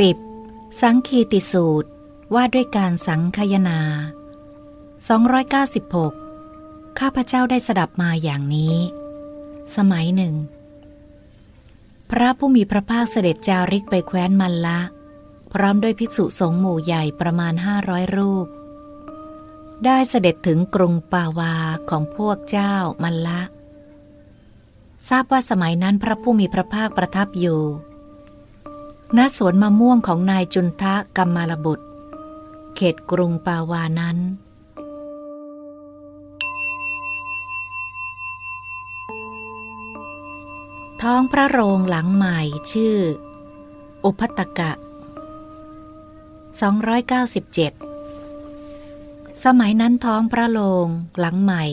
10. สังคีติสูตรว่าด้วยการสังคายนา 296 ข้าพเจ้าได้สดับมาอย่างนี้ สมัยหนึ่ง พระผู้มีพระภาคเสด็จจาริกไปแคว้นมันละ พร้อมด้วยภิกษุสงฆ์หมู่ใหญ่ประมาณห้าร้อยรูป ได้เสด็จถึงกรุงปาวาของพวกเจ้ามันละ ทราบว่าสมัยนั้นพระผู้มีพระภาคประทับอยู่ ณสวนมะม่วงของนายจุนทะกัมมารบุตร เขตกรุงปาวานั้น ท้องพระโรงหลังใหม่ชื่อ อุพัตตกะ 297 สมัยนั้นท้องพระโรงหลังใหม่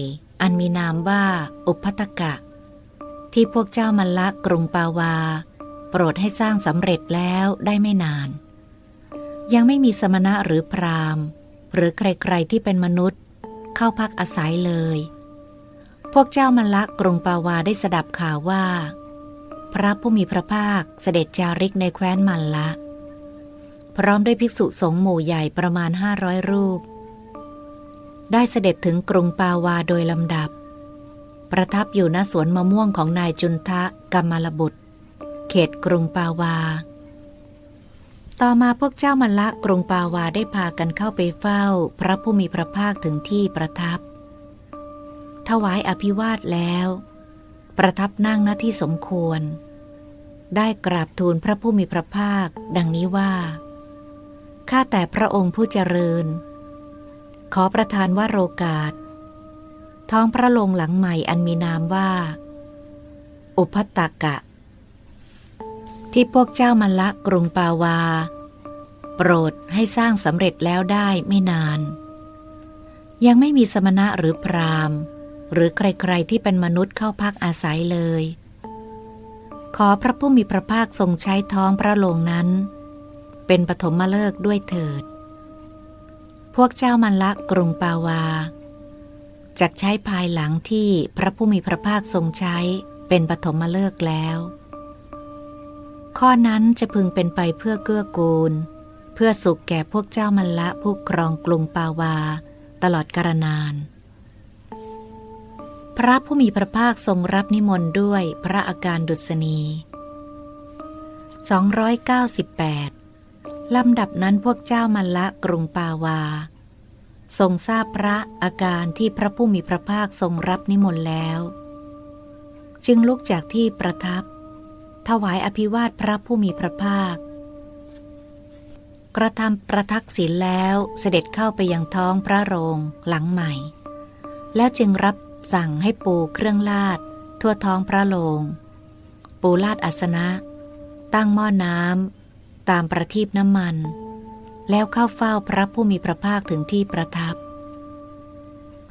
อันมีนามว่า อุพัตตกะ ที่พวกเจ้ามัลละกรุงปาวา โปรดให้สร้างสำเร็จแล้วได้ไม่นาน ยังไม่มีสมณะหรือพราหมณ์ หรือใครๆที่เป็นมนุษย์ เข้าพักอาศัยเลย พวกเจ้ามัลละกรุงปาวาได้สดับข่าวว่า พระผู้มีพระภาคเสด็จจาริกในแคว้นมัลละพร้อมด้วยภิกษุสงฆ์หมู่ใหญ่ประมาณห้าร้อยรูป ได้เสด็จถึงกรุงปาวาโดยลำดับ ประทับอยู่ณสวนมะม่วงของนายจุนทะกัมมารบุตร เขตกรุงปาวา ต่อมาพวกเจ้ามัลละกรุงปาวาได้พากันเข้าไปเฝ้า พระผู้มีพระภาคถึงที่ประทับ ถวายอภิวาทแล้ว ประทับนั่งหน้าที่สมควร ได้กราบทูลพระผู้มีพระภาค ดังนี้ว่า ข้าแต่พระองค์ผู้เจริญ ขอประทานว่าโรกาสท้องพระโลงหลังใหม่อันมีนามว่า อุพัตตกะ ที่พวกเจ้ามันละกรุงปาวา โปรดให้สร้างสำเร็จแล้วได้ไม่นาน ยังไม่มีสมณะหรือพราหมณ์ หรือใครๆที่เป็นมนุษย์เข้าพักอาศัยเลย ขอพระผู้มีพระภาคทรงใช้ท้องพระโลงนั้น เป็นปฐมฤกษ์ด้วยเถิด พวกเจ้ามันละกรุงปาวาจักใช้ภายหลังที่พระผู้มีพระภาคทรงใช้เป็นปฐมฤกษ์แล้ว ข้อนั้นจะพึงเป็นไปเพื่อเกื้อกูล เพื่อสุขแก่พวกเจ้ามันละผู้ครองกรุงปาวา ตลอดกาลนาน พระผู้มีพระภาคทรงรับนิมนต์ด้วยพระอาการดุษณี 298 ลำดับนั้นพวกเจ้ามันละกรุงปาวา ทรงทราบพระอาการที่พระผู้มีพระภาคทรงรับนิมนต์แล้ว จึงลุกจากที่ประทับ ถวายอภิวาทพระผู้มีพระภาค กระทำประทักษิณแล้วเสด็จเข้าไปยังท้องพระโรงหลังใหม่ แล้วจึงรับสั่งให้ปูเครื่องลาด ทั่วท้องพระโรงปูลาดอาสนะ ตั้งหม้อน้ำตามประทีปน้ำมัน แล้วเข้าเฝ้าพระผู้มีพระภาคถึงที่ประทับ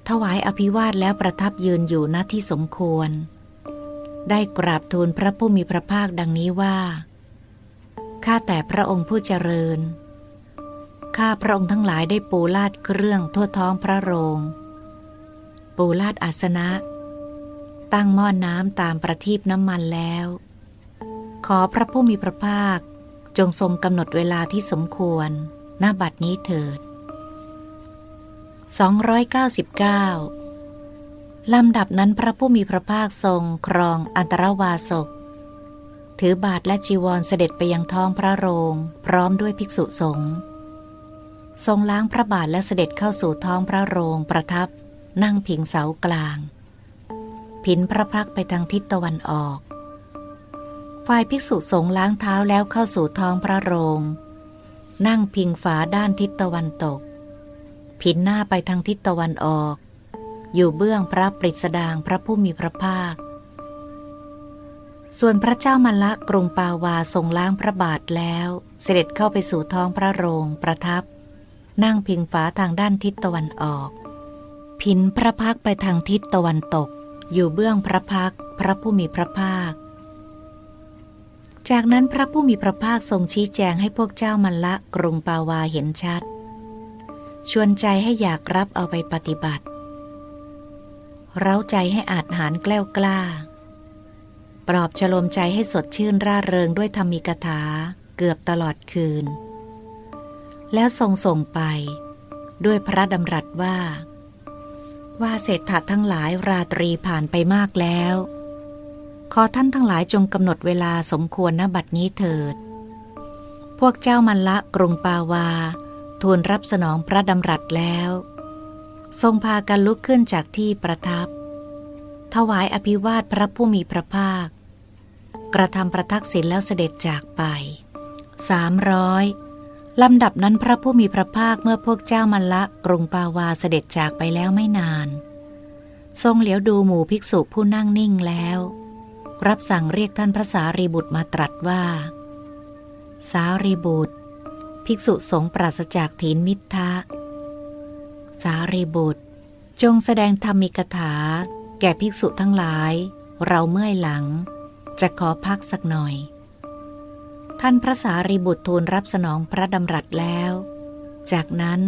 ถวายอภิวาทแล้วประทับยืนอยู่ณที่สมควร ได้กราบทูลพระผู้มีพระภาคดังนี้ว่า ข้าแต่พระองค์ผู้เจริญ ข้าพระองค์ทั้งหลายได้ปูลาดเครื่องทั่วท้องพระโรง ปูลาดอาสนะ ตั้งหม้อน้ำตามประทีปน้ำมันแล้ว ขอพระผู้มีพระภาคจงทรงกำหนดเวลาที่สมควรหน้าบัดนี้เถิด 299 ลำดับนั้นพระผู้มีพระภาคทรงครองอันตรวาสก ถือบาทและจีวรเสด็จไปยังท้องพระโรง พร้อมด้วยภิกษุสงฆ์ทรงล้างพระบาทและเสด็จเข้าสู่ท้องพระโรงประทับ นั่งพิงเสากลาง ผินพระพักไปทางทิศตะวันออก ฝ่ายภิกษุสงฆ์ล้างเท้าแล้วเข้าสู่ท้องพระโรง นั่งพิงฝาด้านทิศตะวันตก ผินหน้าไปทางทิศตะวันออก อยู่เบื้องพระปริสดางพระผู้มีพระภาค ส่วนพระเจ้ามัลละกรุงปาวาทรงล้างพระบาทแล้วเสด็จเข้าไปสู่ท้องพระโรงประทับ นั่งพิงฝาทางด้านทิศตะวันออก พินพระพักไปทางทิศตะวันตก อยู่เบื้องพระพักพระผู้มีพระภาค จากนั้นพระผู้มีพระภาคทรงชี้แจงให้พวกเจ้ามัลละกรุงปาวาเห็นชัด ชวนใจให้อยากรับเอาไปปฏิบัติ เร้าใจให้อาจหารแกล้วกล้า ปลอบฉลมใจให้สดชื่นร่าเริงด้วยธรรมิกถาเกือบตลอดคืน แล้วทรงส่งไป ด้วยพระดำรัสว่า ว่าเศรษฐะทั้งหลายราตรีผ่านไปมากแล้ว ขอท่านทั้งหลายจงกำหนดเวลาสมควรณบัดนี้เถิด พวกเจ้ามันละกรุงปาวา ทูลรับสนองพระดำรัสแล้ว ทรงพากันลุกขึ้นจากที่ประทับ ถวายอภิวาทพระผู้มีพระภาค กระทำประทักษิณแล้วเสด็จจากไปสามร้อยลำดับนั้นพระผู้มีพระภาคเมื่อพวกเจ้ามันละกรุงปาวาเสด็จจากไปแล้วไม่นาน ทรงเหลียวดูหมู่ภิกษุผู้นั่งนิ่งแล้ว รับสั่งเรียกท่านพระสารีบุตรมาตรัสว่า สารีบุตร ภิกษุสงปราศจากถีนมิทธะ สารีบุตร จงแสดงธรรมิกถา แก่ภิกษุทั้งหลาย เราเมื่อยหลัง จะขอพักสักหน่อย ท่านพระสารีบุตรทูลรับสนองพระดำรัสแล้ว จากนั้น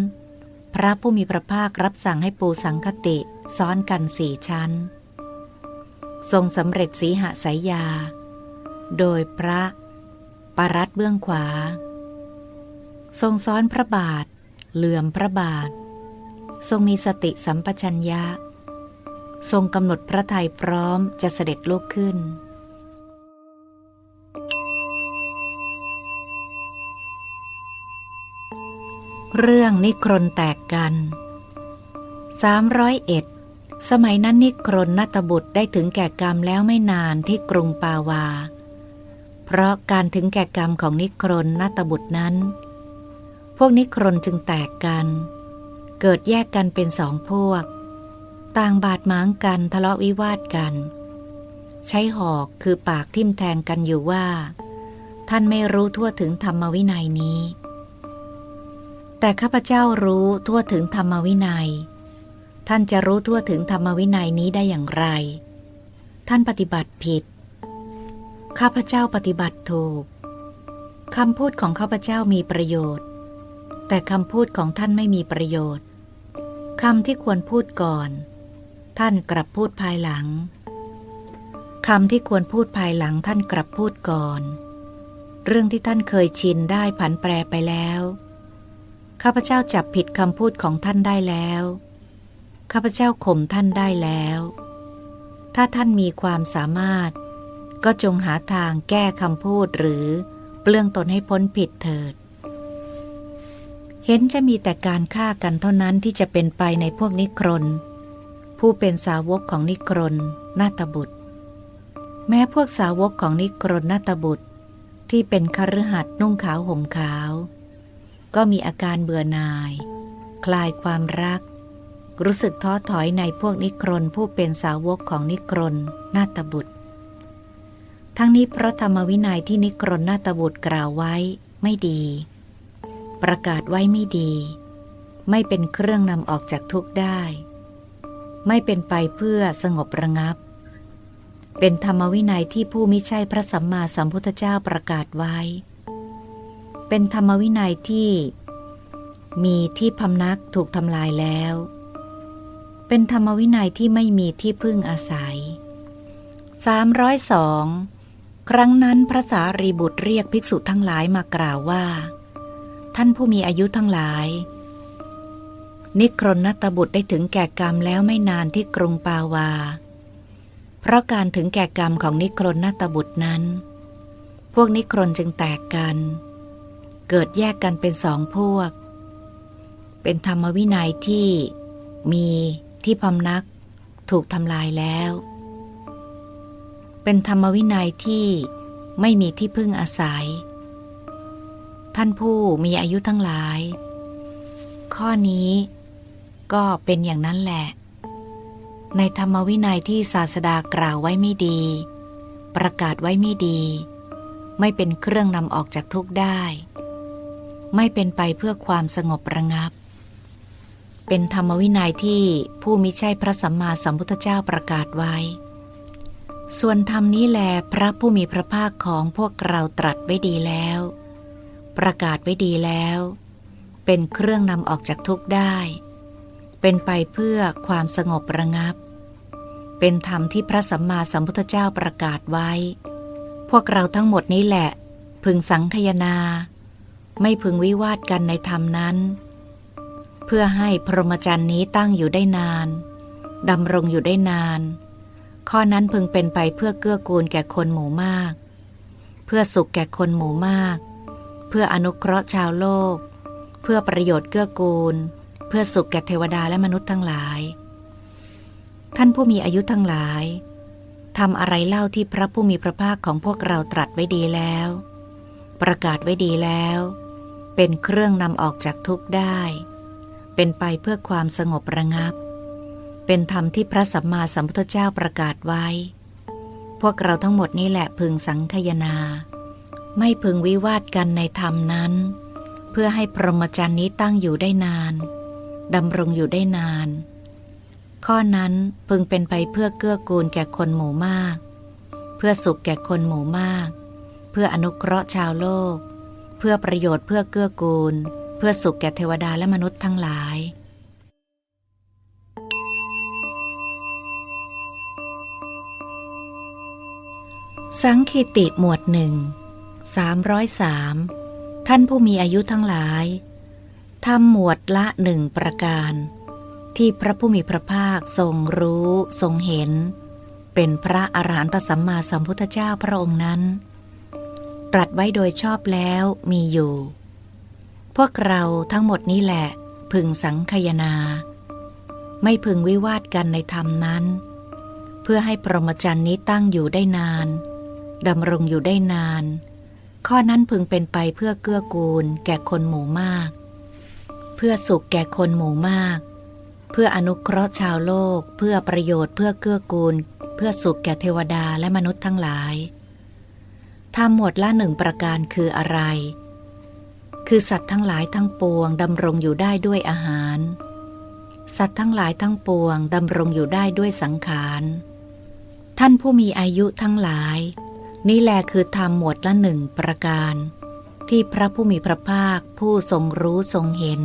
พระผู้มีพระภาครับสั่งให้ปูสังคติซ้อนกันสี่ชั้น ทรงสำเร็จสีหสายยา โดยพระปรัตเบื้องขวา ทรงซ้อนพระบาท เหลื่อมพระบาท ทรงมีสติสัมปชัญญะ ทรงกำหนดพระทัยพร้อมจะเสด็จลุกขึ้น เรื่องนิครนแตกกัน 301 สมัยนั้นนิครนนัตบุตรได้ถึงแก่กรรมแล้วไม่นานที่กรุงปาวา เพราะการถึงแก่กรรมของนิครนนัตบุตรนั้น พวกนิครนจึงแตกกันเเกิดแยกกันเป็นสองพวก ต่างบาดหมางกันทะเลาะวิวาทกัน ใช้หอกคือปากทิ่มแทงกันอยู่ว่า ท่านไม่รู้ทั่วถึงธรรมวินัยนี้ แต่ข้าพเจ้ารู้ทั่วถึงธรรมวินัย ท่านจะรู้ทั่วถึงธรรมวินัยนี้ได้อย่างไร ท่านปฏิบัติผิด ข้าพเจ้าปฏิบัติถูกคำพูดของข้าพเจ้ามีประโยชน์ แต่คำพูดของท่านไม่มีประโยชน์ คำที่ควรพูดก่อน ท่านกลับพูดภายหลังคำที่ควรพูดภายหลังท่านกลับพูดก่อน เรื่องที่ท่านเคยชินได้ผันแปรไปแล้วข้าพเจ้าจับผิดคำพูดของท่านได้แล้วข้าพเจ้าข่มท่านได้แล้ว ถ้าท่านมีความสามารถ ก็จงหาทางแก้คำพูดหรือเปลื้องตนให้พ้นผิดเถิด เห็นจะมีแต่การฆ่ากันเท่านั้นที่จะเป็นไปในพวกนิครน ผู้เป็นสาวกของนิครนนาตบุตร แม้พวกสาวกของนิครนนาตบุตร ที่เป็นคฤหัสถ์นุ่งขาวห่มขาว ก็มีอาการเบื่อหน่าย คลายความรัก รู้สึกท้อถอยในพวกนิครนผู้เป็นสาวกของนิครนนาตบุตร ทั้งนี้เพราะธรรมวินัยที่นิครนนาตบุตรกล่าวไว้ไม่ดี ประกาศไว้ไม่ดี ไม่เป็นเครื่องนำออกจากทุกข์ได้ ไม่เป็นไปเพื่อสงบระงับ เป็นธรรมวินัยที่ผู้มิใช่พระสัมมาสัมพุทธเจ้าประกาศไว้ เป็นธรรมวินัยที่มีที่พำนักถูกทำลายแล้ว เป็นธรรมวินัยที่ไม่มีที่พึ่งอาศัย 302 ครั้งนั้นพระสารีบุตรเรียกภิกษุทั้งหลายมากล่าวว่า ท่านผู้มีอายุทั้งหลาย นิครนนัตบุตรได้ถึงแก่กรรมแล้วไม่นานที่กรุงปาวา เพราะการถึงแก่กรรมของนิครนนัตบุตรนั้น พวกนิครนจึงแตกกัน เกิดแยกกันเป็นสองพวก เป็นธรรมวินัยที่มีที่พำนักถูกทำลายแล้ว เป็นธรรมวินัยที่ไม่มีที่พึ่งอาศัย ท่านผู้มีอายุทั้งหลาย ข้อนี้ก็เป็นอย่างนั้นแหละ ในธรรมวินัยที่ศาสดากล่าวไว้ไม่ดี ประกาศไว้ไม่ดี ไม่เป็นเครื่องนำออกจากทุกข์ได้ ไม่เป็นไปเพื่อความสงบระงับ เป็นธรรมวินัยที่ผู้มิใช่พระสัมมาสัมพุทธเจ้าประกาศไว้ ส่วนธรรมนี้แลพระผู้มีพระภาคของพวกเราตรัสไว้ดีแล้ว ประกาศไว้ดีแล้ว เป็นเครื่องนำออกจากทุกข์ได้ เป็นไปเพื่อความสงบระงับ เป็นธรรมที่พระสัมมาสัมพุทธเจ้าประกาศไว้ พวกเราทั้งหมดนี้แหละ พึงสังคยนา ไม่พึงวิวาทกันในธรรมนั้น เพื่อให้พรหมจรรย์นี้ตั้งอยู่ได้นานดำรงอยู่ได้นาน ข้อนั้นพึงเป็นไปเพื่อเกื้อกูลแก่คนหมู่มาก เพื่อสุขแก่คนหมู่มาก เพื่ออนุเคราะห์ชาวโลก เพื่อประโยชน์เกื้อกูล เพื่อสุขแก่เทวดาและมนุษย์ทั้งหลาย ท่านผู้มีอายุทั้งหลายทำอะไรเล่าที่พระผู้มีพระภาคของพวกเราตรัสไว้ดีแล้ว ประกาศไว้ดีแล้ว เป็นเครื่องนำออกจากทุกข์ได้ เป็นไปเพื่อความสงบระงับ เป็นธรรมที่พระสัมมาสัมพุทธเจ้าประกาศไว้ พวกเราทั้งหมดนี่แหละพึงสังคยนา ไม่พึงวิวาทกันในธรรมนั้น เพื่อให้พรหมจรรย์นี้ตั้งอยู่ได้นานดำรงอยู่ได้นาน ข้อนั้นพึงเป็นไปเพื่อเกื้อกูลแก่คนหมู่มาก เพื่อสุขแก่คนหมู่มาก เพื่ออนุเคราะห์ชาวโลก เพื่อประโยชน์เพื่อเกื้อกูล เพื่อสุขแก่เทวดาและมนุษย์ทั้งหลายสังคีติหมวดหนึ่ง สามร้อยสามท่านผู้มีอายุทั้งหลายทำหมวดละหนึ่งประการ ที่พระผู้มีพระภาคทรงรู้ทรงเห็น เป็นพระอรหันตสัมมาสัมพุทธเจ้าพระองค์นั้น ตรัสไว้โดยชอบแล้วมีอยู่ พวกเราทั้งหมดนี้แหละ พึงสังคยนา ไม่พึงวิวาทกันในธรรมนั้น เพื่อให้พรหมจรรย์นี้ตั้งอยู่ได้นานดำรงอยู่ได้นาน ข้อนั้นพึงเป็นไปเพื่อเกื้อกูล แก่คนหมู่มาก เพื่อสุขแก่คนหมู่มาก เพื่ออนุเคราะห์ชาวโลก เพื่อประโยชน์เพื่อเกื้อกูล เพื่อสุขแก่เทวดาและมนุษย์ทั้งหลายทำหมวดละหนึ่งประการคืออะไร คือสัตว์ทั้งหลายทั้งปวงดำรงอยู่ได้ด้วยอาหาร สัตว์ทั้งหลายทั้งปวงดำรงอยู่ได้ด้วยสังขาร ท่านผู้มีอายุทั้งหลาย นี่แหละคือธรรมหมวดละหนึ่งประการ ที่พระผู้มีพระภาคผู้ทรงรู้ทรงเห็น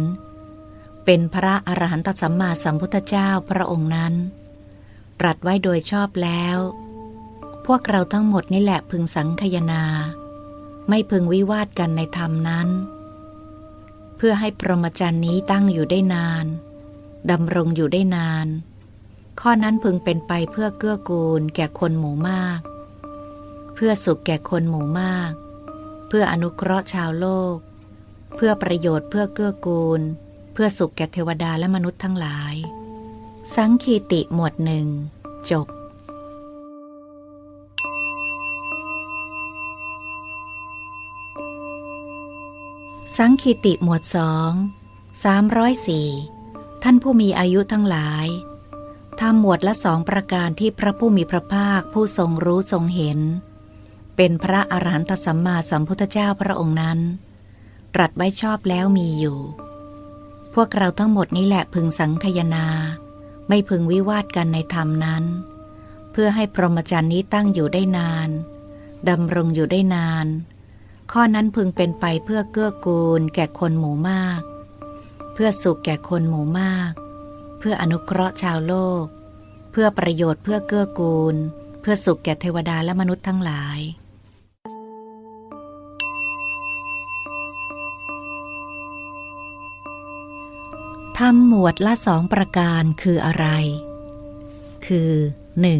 เป็นพระอรหันตสัมมาสัมพุทธเจ้าพระองค์นั้น ตรัสไว้โดยชอบแล้ว พวกเราทั้งหมดนี่แหละพึงสังคยนา ไม่พึงวิวาทกันในธรรมนั้น เพื่อให้พรหมจรรย์นี้ตั้งอยู่ได้นานดำรงอยู่ได้นาน ข้อนั้นพึงเป็นไปเพื่อเกื้อกูลแก่คนหมู่มาก เพื่อสุขแก่คนหมู่มาก เพื่ออนุเคราะห์ชาวโลก เพื่อประโยชน์เพื่อเกื้อกูล เพื่อสุขแก่เทวดาและมนุษย์ทั้งหลาย สังคีติหมวดหนึ่งจบสังคีติหมวดสองสามร้อยสี่ท่านผู้มีอายุทั้งหลายทำหมวดละสองประการที่พระผู้มีพระภาคผู้ทรงรู้ทรงเห็น เป็นพระอรหันตสัมมาสัมพุทธเจ้าพระองค์นั้นตรัสไว้ชอบแล้วมีอยู่ พวกเราทั้งหมดนี้แหละพึงสังคยนา ไม่พึงวิวาทกันในธรรมนั้น เพื่อให้พรหมจรรย์นี้ตั้งอยู่ได้นานดำรงอยู่ได้นาน ข้อนั้นพึงเป็นไปเพื่อเกื้อกูลแก่คนหมู่มาก เพื่อสุขแก่คนหมู่มาก เพื่ออนุเคราะห์ชาวโลก เพื่อประโยชน์เพื่อเกื้อกูล เพื่อสุขแก่เทวดาและมนุษย์ทั้งหลาย ทำหมวดละสองประการคืออะไร คือ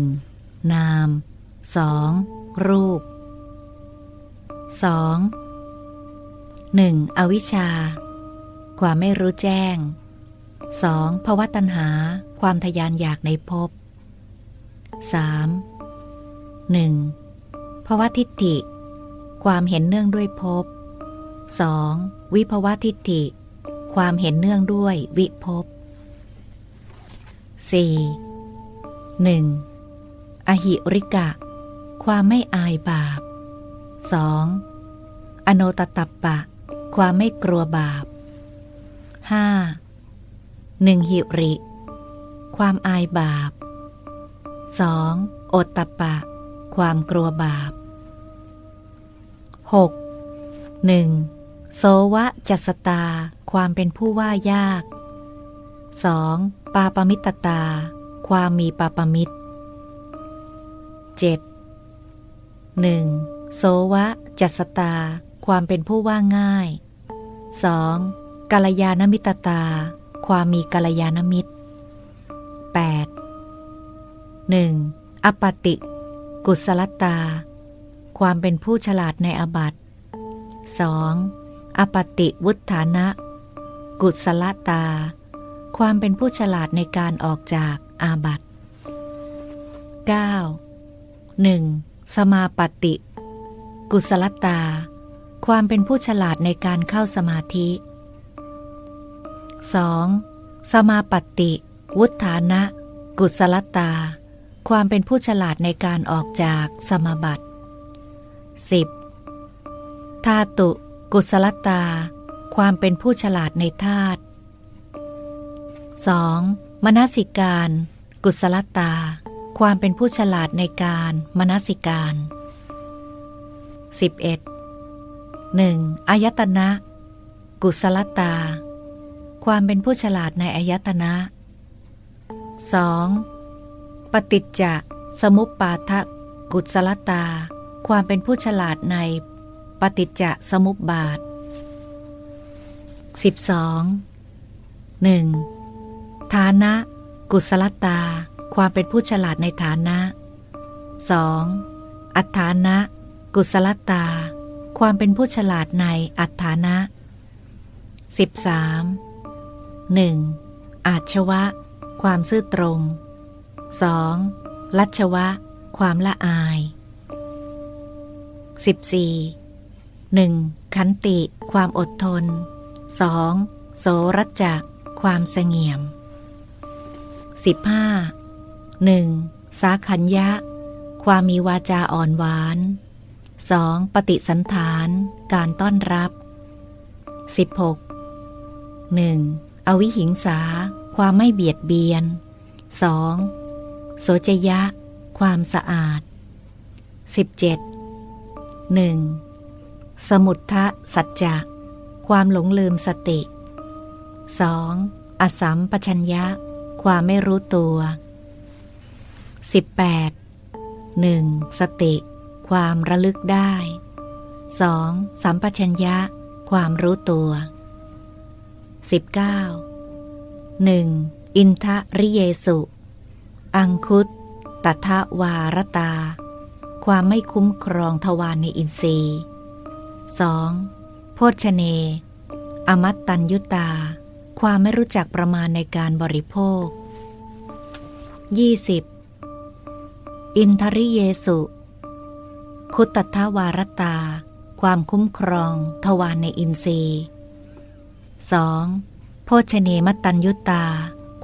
1. นาม 2. รูป 2. 1. อวิชชา ความไม่รู้แจ้ง 2. ภวตัณหา ความทยานอยากในภพ 3. 1. ภวทิฏฐิ ความเห็นเนื่องด้วยภพ 2. วิภวทิฏฐิ ความเห็นเนื่องด้วยวิภพ 4. 1. อหิริกะ ความไม่อายบาป 2. อโนตตัปปะ ความไม่กลัวบาป 5. หนึ่งหิริ ความอายบาป 2. โอตตปปะความกลัวบาป 6. 1. โสวะจัสตาความเป็นผู้ว่ายาก 2. ปาปมิตตา ความมีปาปมิตร 7. 1. โสวะ จัสตา ความเป็นผู้ว่าง่าย 2. กัลยาณมิตตา ความมีกัลยาณมิตร 8. 1. อปติ กุศลตา ความเป็นผู้ฉลาดในอบัติ 2. อปติวุฒานะ กุศลตา ความเป็นผู้ฉลาดในการออกจากอาบัติ 9. 1. สมาปฏิ กุศลตา ความเป็นผู้ฉลาดในการเข้าสมาธิ 2. สมาปฏิ วุฒานะ กุศลตา ความเป็นผู้ฉลาดในการออกจากสมาบัติ 10. ธาตุ กุศลตา ความเป็นผู้ฉลาดในธาตุ 2. มนสิการ กุศลตา ความเป็นผู้ฉลาดในการมนสิการ 11. 1. อายตนะ กุศลตา ความเป็นผู้ฉลาดในอายตนะ 2. ปฏิจจสมุปปาทะกุศลตา ความเป็นผู้ฉลาดในปฏิจจสมุปบาท 12. 1. ฐานะ กุศลตา ความเป็นผู้ฉลาดในฐานะ 2. อัฏฐานะ กุศลตา ความเป็นผู้ฉลาดในอัฏฐานะ 13. 1. อาชวะ ความซื่อตรง 2. ลัชวะ ความละอาย 14. 1. ขันติ ความอดทน 2. โสรัจจะความเสงี่ยม 15. 1. สาขัญญะ ความมีวาจาอ่อนหวาน 2. ปฏิสันฐาน การต้อนรับ 16. 1. อวิหิงสา ความไม่เบียดเบียน 2. โสจยะ ความสะอาด 17. 1. สมุทธะสัจจะ ความหลงลืมสติ 2. อสัมปชัญญะ ความไม่รู้ตัว 18. 1. สติ ความระลึกได้ 2. สัมปชัญญะ ความรู้ตัว 19. 1. อินทะริเยสุ อังคุตตทะวารตา ความไม่คุ้มครองทวารในอินทรีย์ 2. โพชเน อมัตตัญยุตา ความไม่รู้จักประมาณในการบริโภค 20. อินทริเยสุ คุตทวารตา ความคุ้มครอง ทวารในอินทรีย์ 2. โภชเนมตัญยุตา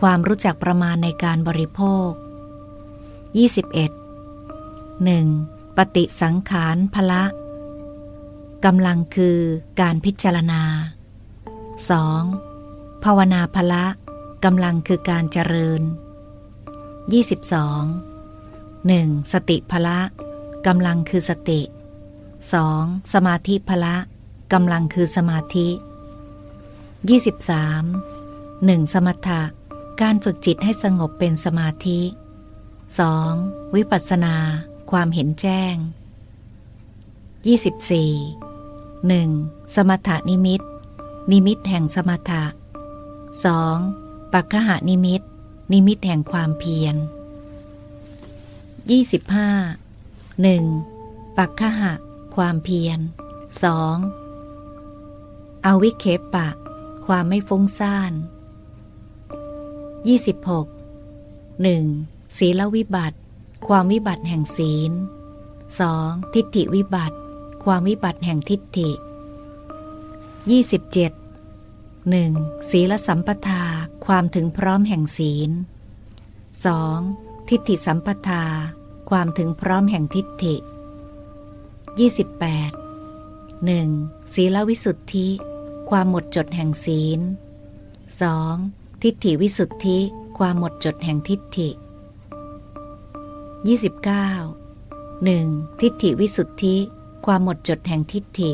ความรู้จักประมาณในการบริโภค 21. 1. ปฏิสังขารพละ กำลังคือการพิจารณา 2. ภาวนาพละกำลังคือการเจริญ 22. 1. สติพละกำลังคือสติ 2. สมาธิพละกำลังคือสมาธิ 23. 1. สมถะการฝึกจิตให้สงบเป็นสมาธิ 2. วิปัสสนา ความเห็นแจ้ง 24. 1. สมถะนิมิต นิมิตแห่งสมถะ 2. ปัคหานิมิต นิมิตแห่งความเพียร 25. 1. ปัคหะ ความเพียร 2. อวิเคปะ ความไม่ฟุ้งซ่าน 26. 1. ศีลวิบัติ ความวิบัติแห่งศีล 2. ทิฏฐิวิบัติ ความวิบัติแห่งทิฏฐิ 27. 1. ศีลสัมปทา ความถึงพร้อมแห่งศีล 2. ทิฏฐิสัมปทา ความถึงพร้อมแห่งทิฏฐิ 28. 1. ศีลวิสุทธิ ความหมดจดแห่งศีล 2. ทิฏฐิวิสุทธิ ความหมดจดแห่งทิฏฐิ 29. 1. ทิฏฐิวิสุทธิ ความหมดจดแห่งทิฏฐิ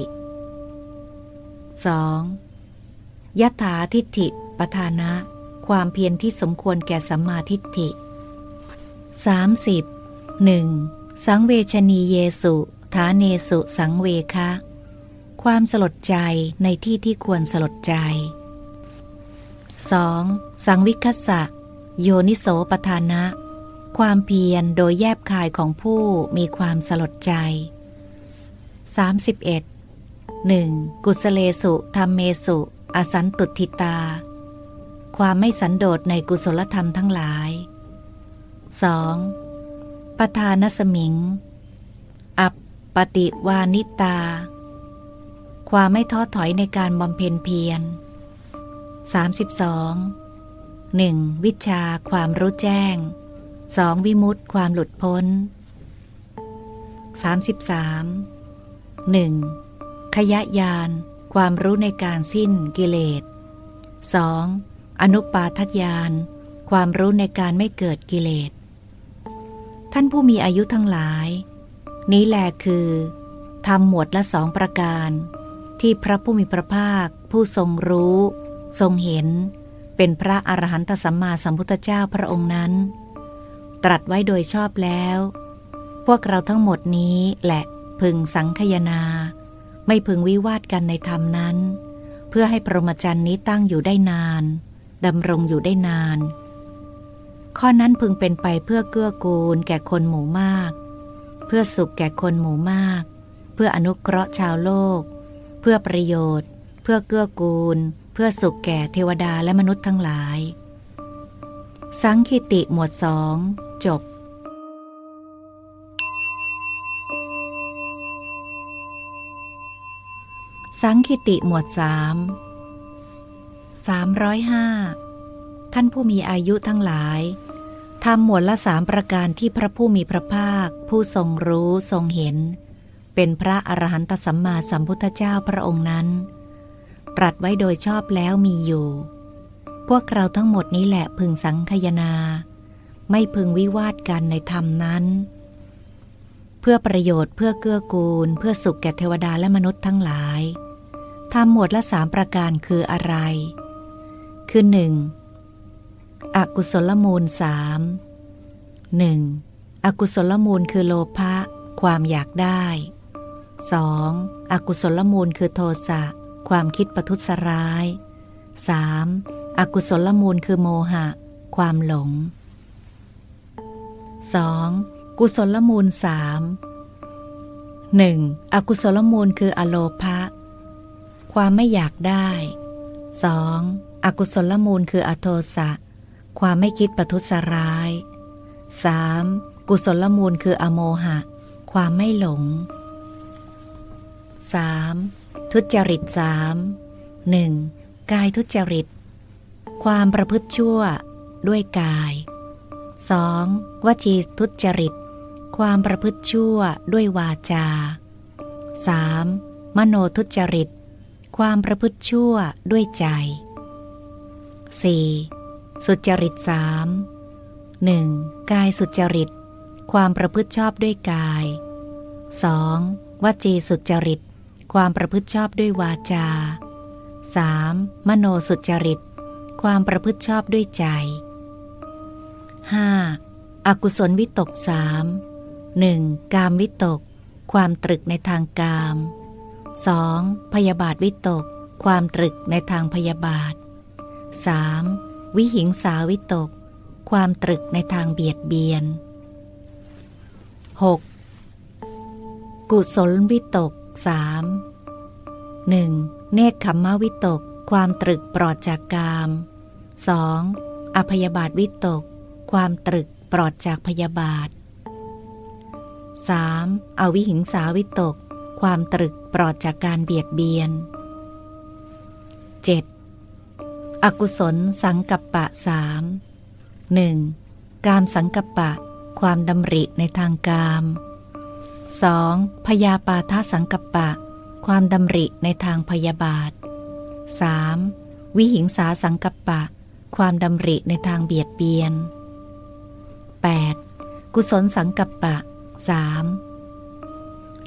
2. ยถาทิฏฐิปทานะ ความเพียรที่สมควรแก่สัมมาทิฏฐิ 30. 1. สังเวชนีเยสุฐาเนสุสังเวคะ ความสลดใจในที่ที่ควรสลดใจ 2. สังวิคัสสะ โยนิโสปทานะ ความเพียรโดยแยบคายของผู้มีความสลดใจ 31 1. กุสเลสุธรรมเมสุ อสันตุทิตา ความไม่สันโดษในกุศลธรรมทั้งหลาย 2. ปทานสมิง อัปปติวานิตา ความไม่ท้อถอยในการบำเพ็ญเพียร 32 1. วิชาความรู้แจ้ง 2. วิมุตติความหลุดพ้น 33 1. ขยะยาน ความรู้ในการสิ้นกิเลส 2. อนุปาทยาน ความรู้ในการไม่เกิดกิเลส ท่านผู้มีอายุทั้งหลาย นี้แหลคือทำหมวดละสองประการ ที่พระผู้มีพระภาค ผู้ทรงรู้ ทรงเห็น เป็นพระอรหันตสัมมาสัมพุทธเจ้าพระองค์นั้น ตรัสไว้โดยชอบแล้ว พวกเราทั้งหมดนี้แหละ พึงสังคยนา ไม่พึงวิวาทกันในธรรมนั้น เพื่อให้พรหมจรรย์นี้ตั้งอยู่ได้นานดำรงอยู่ได้นาน ข้อนั้นพึงเป็นไปเพื่อเกื้อกูลแก่คนหมู่มาก เพื่อสุขแก่คนหมู่มาก เพื่ออนุเคราะห์ชาวโลก เพื่อประโยชน์ เพื่อเกื้อกูล เพื่อสุขแก่เทวดาและมนุษย์ทั้งหลาย สังคิติหมวดสองจบ สังคิติหมวดสามสามร้อยห้าท่านผู้มีอายุทั้งหลายทำหมวดละสามประการที่พระผู้มีพระภาค ผู้ทรงรู้ทรงเห็น เป็นพระอรหันตสัมมาสัมพุทธเจ้าพระองค์นั้น ตรัสไว้โดยชอบแล้วมีอยู่ พวกเราทั้งหมดนี้แหละพึงสังคยนา ไม่พึงวิวาทกันในธรรมนั้น เพื่อประโยชน์เพื่อเกื้อกูล เพื่อสุขแก่เทวดาและมนุษย์ทั้งหลาย ทำหมวดละสามประการคืออะไร คือหนึ่งอกุศลมูลสามหนึ่งอกุศลมูลคือโลภะความอยากได้ 2. อกุศลมูลคือโทสะความคิดประทุษร้าย 3. อกุศลมูลคือโมหะ ความหลง 2. กุศลมูลสามหนึ่งอกุศลมูลคืออโลภะ ความไม่อยากได้ 2. อกุศลมูลคืออโทสะ ความไม่คิดประทุษร้าย 3. กุศลมูลคืออโมหะ ความไม่หลง 3. ทุจริตสามหนึ่งกายทุจริต ความประพฤติชั่วด้วยกาย 2. วจีทุจริต ความประพฤติชั่วด้วยวาจา 3. มโนทุจริต ความประพฤติชั่วด้วยใจ 4. สุจริตสามหนึ่งกายสุจริต ความประพฤติชอบด้วยกาย 2. วจีสุจริต ความประพฤติชอบด้วยวาจา 3. มโนสุจริต ความประพฤติชอบด้วยใจ 5. อกุศลวิตกสามหนึ่งกามวิตก ความตรึกในทางกาม 2. พยาบาทวิตก ความตรึกในทางพยาบาท 3. วิหิงสาวิตก ความตรึกในทางเบียดเบียน 6. กุศลวิตกสามหนึ่งเนคขมมวิตก ความตรึกปลอดจากกาม 2. อพยาบาทวิตก ความตรึกปลอดจากพยาบาท 3. อวิหิงสาวิตก ความตรึก ลอดจากการเบียดเบียน 7. อกุศลสังกัปปะสามหนึ่งกามสังกัปปะ ความดำริในทางกาม 2. พยาปาทสังกัปปะ ความดำริในทางพยาบาท 3. วิหิงสาสังกัปปะ ความดำริในทางเบียดเบียน 8. กุศลสังกัปปะ 3.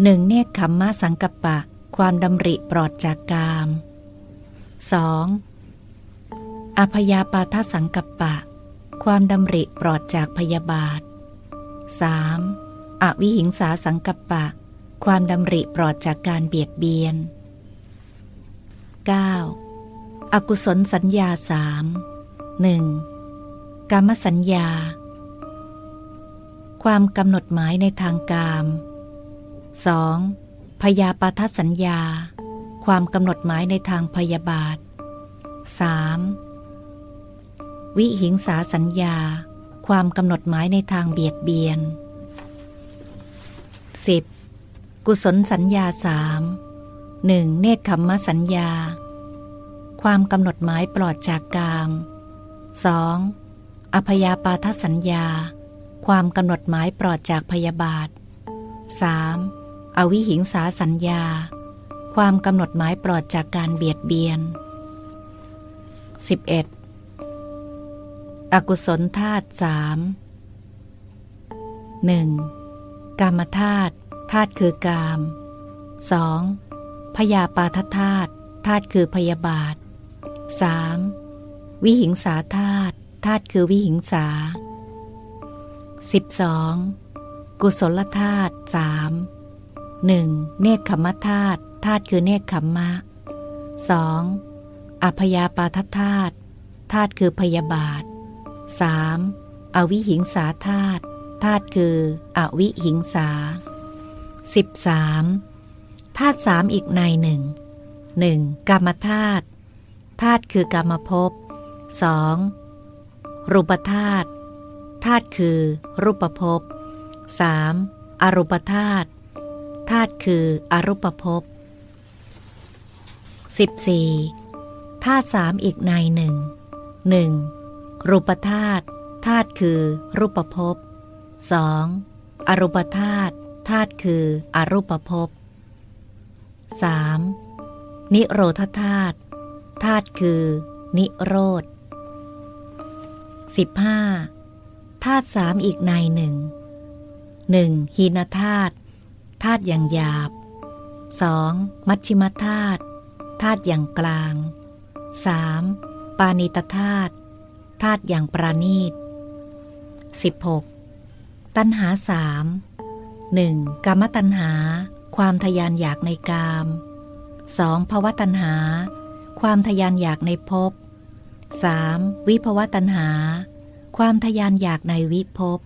หนึ่งเนคขมมะสังกัปะ ความดำริปลอดจากกาม 2. อพยาปาทสังกัปะ ความดำริปลอดจากพยาบาท 3. อวิหิงสาสังกัปปะ ความดำริปลอดจากการเบียดเบียน 9. อกุศลสัญญาสามหนึ่งกามสัญญา ความกำหนดหมายในทางกาม 2. พยาปาทสัญญา ความกำหนดหมายในทางพยาบาท 3. วิหิงสาสัญญา ความกำหนดหมายในทางเบียดเบียน 10. กุศลสัญญาสามหนึ่งเนคขมมสัญญา ความกำหนดหมายปลอดจากกาม 2. อพยาปาทสัญญา ความกำหนดหมายปลอดจากพยาบาท 3. อวิหิงสาสัญญา ความกำหนดหมายปลอดจากการเบียดเบียน 11. อกุศลธาตุสามหนึ่งกามธาตุธาตุคือกาม 2. พยาปาทธาตุธาตุคือพยาบาท 3. วิหิงสาธาตุธาตุคือวิหิงสา 12. กุศลธาตุสาม หนึ่งเนคขมธาตุธาตุคือเนคขมมะ 2. อพยาปาทธาตุธาตุคือพยาบาท 3. อวิหิงสาธาตุธาตุคืออวิหิงสา 13. ธาตุสามอีกในหนึ่งหนึ่งกรรมธาตุธาตุคือกรรมภพ 2. รูปธาตุธาตุคือรูปภพ 3. อรูปธาตุ ธาตุคืออรูปภพ 14. ธาตุสามอีกในหนึ่งหนึ่งรูปธาตุธาตุคือรูปภพ 2. อรูปธาตุธาตุคืออรูปภพ 3. นิโรธธาตุธาตุคือ นิโรธ 15. ธาตุสามอีกในหนึ่งหนึ่งหีนธาตุ ธาตุอย่างหยาบ 2. มัชชิมธาตุธาตุอย่างกลาง 3. ปานิตธาตุธาตุอย่างปราณีต 16. ตัณหาสามหนึ่งกามตัณหา ความทยานอยากในกาม 2. ภวตัณหา ความทยานอยากในภพ 3. วิภวตัณหา ความทยานอยากในวิภพ